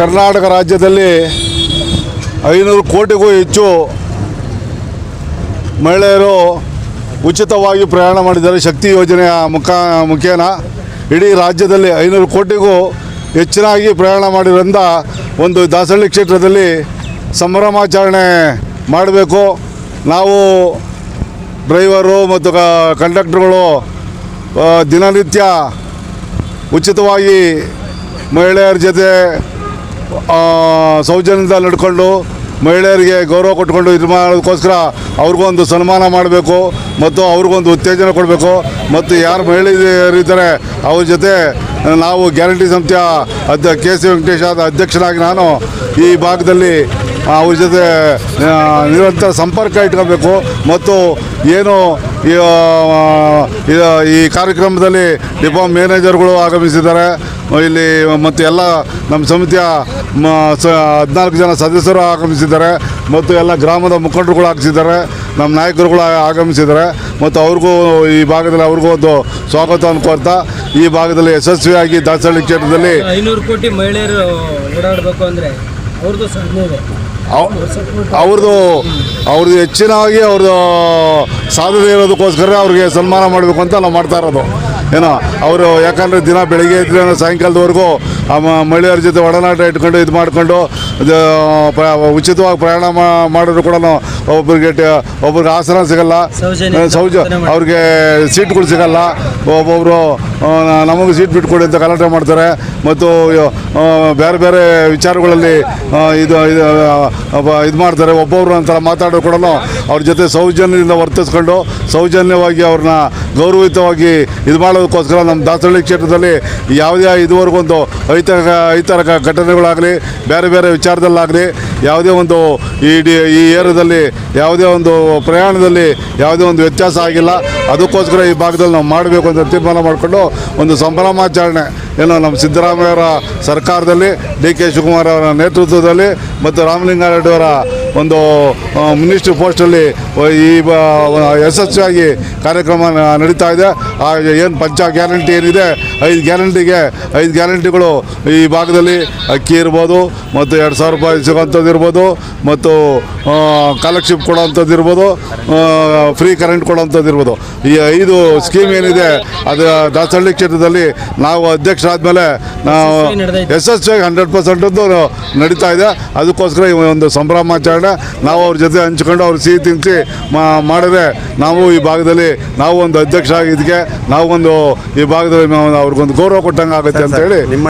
ಕರ್ನಾಟಕ ರಾಜ್ಯದಲ್ಲಿ ಐನೂರು ಕೋಟಿಗೂ ಹೆಚ್ಚು ಮಹಿಳೆಯರು ಉಚಿತವಾಗಿ ಪ್ರಯಾಣ ಮಾಡಿದ್ದಾರೆ. ಶಕ್ತಿ ಯೋಜನೆಯ ಮುಖ, ಮುಖೇನ ಇಡೀ ರಾಜ್ಯದಲ್ಲಿ ಐನೂರು ಕೋಟಿಗೂ ಹೆಚ್ಚಿನಾಗಿ ಪ್ರಯಾಣ ಮಾಡಿರೋದ್ರಿಂದ ಒಂದು ದಾಸಹಳ್ಳಿ ಕ್ಷೇತ್ರದಲ್ಲಿ ಸಂಭ್ರಮಾಚರಣೆ ಮಾಡಬೇಕು. ನಾವು ಡ್ರೈವರು ಮತ್ತು ಕಂಡಕ್ಟ್ರುಗಳು ದಿನನಿತ್ಯ ಉಚಿತವಾಗಿ ಮಹಿಳೆಯರ ಜೊತೆ ಸೌಜನ್ಯದ ನಡ್ಕೊಂಡು ಮಹಿಳೆಯರಿಗೆ ಗೌರವ ಕೊಟ್ಕೊಂಡು ಇದು ಮಾಡೋದಕ್ಕೋಸ್ಕರ ಅವ್ರಿಗೊಂದು ಸನ್ಮಾನ ಮಾಡಬೇಕು ಮತ್ತು ಅವ್ರಿಗೊಂದು ಉತ್ತೇಜನ ಕೊಡಬೇಕು. ಮತ್ತು ಯಾರು ಮಹಿಳೆಯರಿದ್ದಾರೆ, ಅವ್ರ ಜೊತೆ ನಾವು ಗ್ಯಾರಂಟಿ ಸಂಸ್ಥೆಯ ಅಧ್ಯ ಕೆ ಸಿ ವೆಂಕಟೇಶ ಅಧ್ಯಕ್ಷನಾಗಿ ನಾನು ಈ ಭಾಗದಲ್ಲಿ ಅವ್ರ ಜೊತೆ ನಿರಂತರ ಸಂಪರ್ಕ ಇಟ್ಕೋಬೇಕು. ಮತ್ತು ಏನು ಈ, ಕಾರ್ಯಕ್ರಮದಲ್ಲಿ ಡಿಪೋ ಮ್ಯಾನೇಜರ್ಗಳು ಆಗಮಿಸಿದ್ದಾರೆ. ಇಲ್ಲಿ ಮತ್ತು ಎಲ್ಲ ನಮ್ಮ ಸಮಿತಿಯ ಹದಿನಾಲ್ಕು ಜನ ಸದಸ್ಯರು ಆಗಮಿಸಿದ್ದಾರೆ. ಮತ್ತು ಎಲ್ಲ ಗ್ರಾಮದ ಮುಖಂಡರುಗಳು ಆಗಿಸಿದ್ದಾರೆ ನಮ್ಮ ನಾಯಕರುಗಳು ಆಗಮಿಸಿದ್ದಾರೆ. ಮತ್ತು ಅವ್ರಿಗೂ ಈ ಭಾಗದಲ್ಲಿ ಅವ್ರಿಗೂ ಒಂದು ಸ್ವಾಗತವನ್ನು ಕೋರ್ತಾ ಈ ಭಾಗದಲ್ಲಿ ಯಶಸ್ವಿಯಾಗಿ ದಾಸಹಳ್ಳಿ ಕ್ಷೇತ್ರದಲ್ಲಿ ಐನೂರು ಕೋಟಿ ಮಹಿಳೆಯರು ಓಡಾಡಬೇಕು ಅಂದ್ರೆ ಅವ್ರದ್ದು ಅವ್ರದ್ದು ಹೆಚ್ಚಿನವಾಗಿ ಅವ್ರದ್ದು ಸಾಧನೆ ಇರೋದಕ್ಕೋಸ್ಕರ ಅವ್ರಿಗೆ ಸನ್ಮಾನ ಮಾಡಬೇಕು ಅಂತ ನಾವು ಮಾಡ್ತಾ ಇರೋದು. ಏನೋ, ಅವರು ಯಾಕಂದರೆ ದಿನ ಬೆಳಿಗ್ಗೆ ಇದ್ರೆ ಸಾಯಂಕಾಲದವರೆಗೂ ಮಹಿಳೆಯರ ಜೊತೆ ಒಡನಾಟ ಇಟ್ಕೊಂಡು ಇದು ಮಾಡಿಕೊಂಡು ಉಚಿತವಾಗಿ ಪ್ರಯಾಣ ಮಾಡಿದ್ರು ಕೂಡ ಒಬ್ಬರಿಗೆ ಒಬ್ಬರಿಗೆ ಒಬ್ರಿಗೆ ಆಸನ ಸಿಗಲ್ಲ. ಸೌಜ. ಅವ್ರಿಗೆ ಸೀಟ್ಗಳು ಸಿಗಲ್ಲ. ಒಬ್ಬೊಬ್ಬರು ನಮಗೆ ಸೀಟ್ ಬಿಟ್ಕೊಡಿ ಅಂತ ಗಲಾಟೆ ಮಾಡ್ತಾರೆ. ಮತ್ತು ಬೇರೆ ಬೇರೆ ವಿಚಾರಗಳಲ್ಲಿ ಆ, ಇದು ಇದು ಇದು ಮಾಡ್ತಾರೆ. ಒಬ್ಬೊಬ್ರು ಒಂಥರ ಮಾತಾಡೋ ಕೂಡ ಅವ್ರ ಜೊತೆ ಸೌಜನ್ಯದಿಂದ ವರ್ತಿಸ್ಕೊಂಡು ಸೌಜನ್ಯವಾಗಿ ಅವ್ರನ್ನ ಗೌರವಿತವಾಗಿ ಇದು ಮಾಡೋದಕ್ಕೋಸ್ಕರ ನಮ್ಮ ದಾಸಹಳ್ಳಿ ಕ್ಷೇತ್ರದಲ್ಲಿ ಯಾವುದೇ ಇದುವರೆಗೊಂದು ಐತರ ಐತರ ಘಟನೆಗಳಾಗಲಿ, ಬೇರೆ ಬೇರೆ ವಿಚಾರದಲ್ಲಾಗಲಿ, ಯಾವುದೇ ಒಂದು ಈ ಡಿ, ಈ ಏರಿಯಾದಲ್ಲಿ ಯಾವುದೇ ಒಂದು ಪ್ರಯಾಣದಲ್ಲಿ ಯಾವುದೇ ಒಂದು ವ್ಯತ್ಯಾಸ ಆಗಿಲ್ಲ. ಅದಕ್ಕೋಸ್ಕರ ಈ ಭಾಗದಲ್ಲಿ ನಾವು ಮಾಡಬೇಕು ಅಂತ ತೀರ್ಮಾನ ಮಾಡಿಕೊಂಡು ಒಂದು ಸಂಭ್ರಮಾಚರಣೆ ಏನು ನಮ್ಮ ಸಿದ್ದರಾಮಯ್ಯವರ ಸರ್ಕಾರದಲ್ಲಿ, ಡಿ ಕೆ ಶಿವಕುಮಾರ್ ಅವರ ನೇತೃತ್ವದಲ್ಲಿ ಮತ್ತು ರಾಮಲಿಂಗಾರೆಡ್ಡಿ ಅವರ ಒಂದು ಮಿನಿಸ್ಟ್ರಿ ಪೋಸ್ಟಲ್ಲಿ ಈ ಬ- ಯಶಸ್ವಿಯಾಗಿ ಕಾರ್ಯಕ್ರಮ ನಡೀತಾ ಇದೆ. ಆ ಏನು ಪಂಚ ಗ್ಯಾರಂಟಿ ಏನಿದೆ ಐದು ಗ್ಯಾರಂಟಿಗೆ ಐದು ಗ್ಯಾರಂಟಿಗಳು ಈ ಭಾಗದಲ್ಲಿ ಅಕ್ಕಿ ಇರ್ಬೋದು ಮತ್ತು ಎರಡು ಸಾವಿರ ರೂಪಾಯಿ ಸಿಗೋಂಥದ್ದು ಇರ್ಬೋದು ಮತ್ತು ಕಾಲರ್ಶಿಪ್ ಕೊಡೋವಂಥದ್ದು ಇರ್ಬೋದು ಫ್ರೀ ಕರೆಂಟ್ ಕೊಡೋವಂಥದ್ದು ಇರ್ಬೋದು. ಈ ಐದು ಸ್ಕೀಮ್ ಏನಿದೆ ಅದು ದಾಸಹಳ್ಳಿ ಕ್ಷೇತ್ರದಲ್ಲಿ ನಾವು ಅಧ್ಯಕ್ಷರಾದ ನಾವು ಯಶಸ್ವಿ ನಡೆದೈತೆ. ಯಶಸ್ವಿಯಾಗಿ ಹಂಡ್ರೆಡ್ ಪರ್ಸೆಂಟ್ ನಡೀತಾ ಇದೆ. ಅದಕ್ಕೋಸ್ಕರ ಈ ಒಂದು ಸಂಭ್ರಮಾಚರಣೆ ನಾವು ಅವ್ರ ಜೊತೆ ಹಂಚ್ಕೊಂಡು ಅವ್ರು ಸಿಹಿ ತಿನ್ನಿಸಿ ಮಾಡಿದ್ರೆ ನಾವು ಈ ಭಾಗದಲ್ಲಿ ನಾವು ಒಂದು ಅಧ್ಯಕ್ಷ ಆಗಿದ್ದಕ್ಕೆ ನಾವು ಒಂದು ಈ ಭಾಗದಲ್ಲಿ ಅವ್ರಿಗೊಂದು ಗೌರವ ಕೊಟ್ಟಂಗೆ ಆಗುತ್ತೆ ಅಂತ ಹೇಳಿ ನಿಮ್ಮ